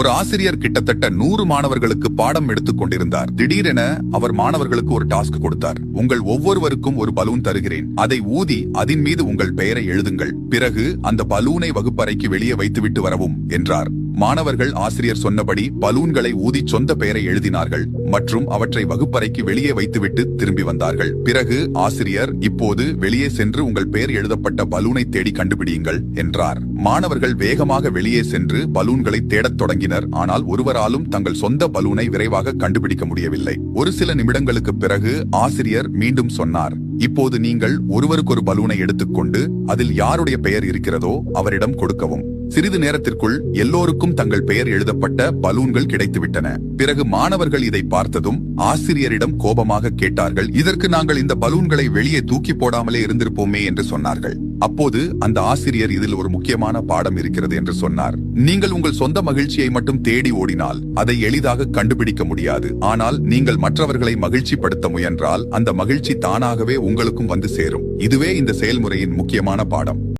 ஒரு ஆசிரியர் கிட்டத்தட்ட நூறு மாணவர்களுக்கு பாடம் எடுத்துக் கொண்டிருந்தார். திடீரென அவர் மாணவர்களுக்கு ஒரு டாஸ்க் கொடுத்தார். உங்கள் ஒவ்வொருவருக்கும் ஒரு பலூன் தருகிறேன். அதை ஊதி அதன் மீது உங்கள் பெயரை எழுதுங்கள். பிறகு அந்த பலூனை வகுப்பறைக்கு வெளியே வைத்துவிட்டு வரவும் என்றார். மாணவர்கள் ஆசிரியர் சொன்னபடி பலூன்களை ஊதி சொந்த பெயரை எழுதினார்கள் மற்றும் அவற்றை வகுப்பறைக்கு வெளியே வைத்துவிட்டு திரும்பி வந்தார்கள். பிறகு ஆசிரியர் இப்போது வெளியே சென்று உங்கள் பெயர் எழுதப்பட்ட பலூனை தேடி கண்டுபிடியுங்கள் என்றார். மாணவர்கள் வேகமாக வெளியே சென்று பலூன்களை தேடத் தொடங்கினர். ஆனால் ஒருவராலும் தங்கள் சொந்த பலூனை விரைவாக கண்டுபிடிக்க முடியவில்லை. ஒரு சில நிமிடங்களுக்கு பிறகு ஆசிரியர் மீண்டும் சொன்னார் இப்போது நீங்கள் ஒருவருக்கொரு பலூனை எடுத்துக்கொண்டு அதில் யாருடைய பெயர் இருக்கிறதோ அவரிடம் கொடுக்கவும். சிறிது நேரத்திற்குள் எல்லோருக்கும் தங்கள் பெயர் எழுதப்பட்ட பலூன்கள் கிடைத்துவிட்டன. பிறகு மாணவர்கள் இதை பார்த்ததும் ஆசிரியரிடம் கோபமாக கேட்டார்கள் இதற்கு நாங்கள் இந்த பலூன்களை வெளியே தூக்கி போடாமலே இருந்திருப்போமே என்று சொன்னார்கள். அப்போது அந்த ஆசிரியர் இதில் ஒரு முக்கியமான பாடம் இருக்கிறது என்று சொன்னார். நீங்கள் உங்கள் சொந்த மகிழ்ச்சியை மட்டும் தேடி ஓடினால் அதை எளிதாக கண்டுபிடிக்க முடியாது. ஆனால் நீங்கள் மற்றவர்களை மகிழ்ச்சிப்படுத்த முயன்றால் அந்த மகிழ்ச்சி தானாகவே உங்களுக்கும் வந்து சேரும். இதுவே இந்த செயல்முறையின் முக்கியமான பாடம்.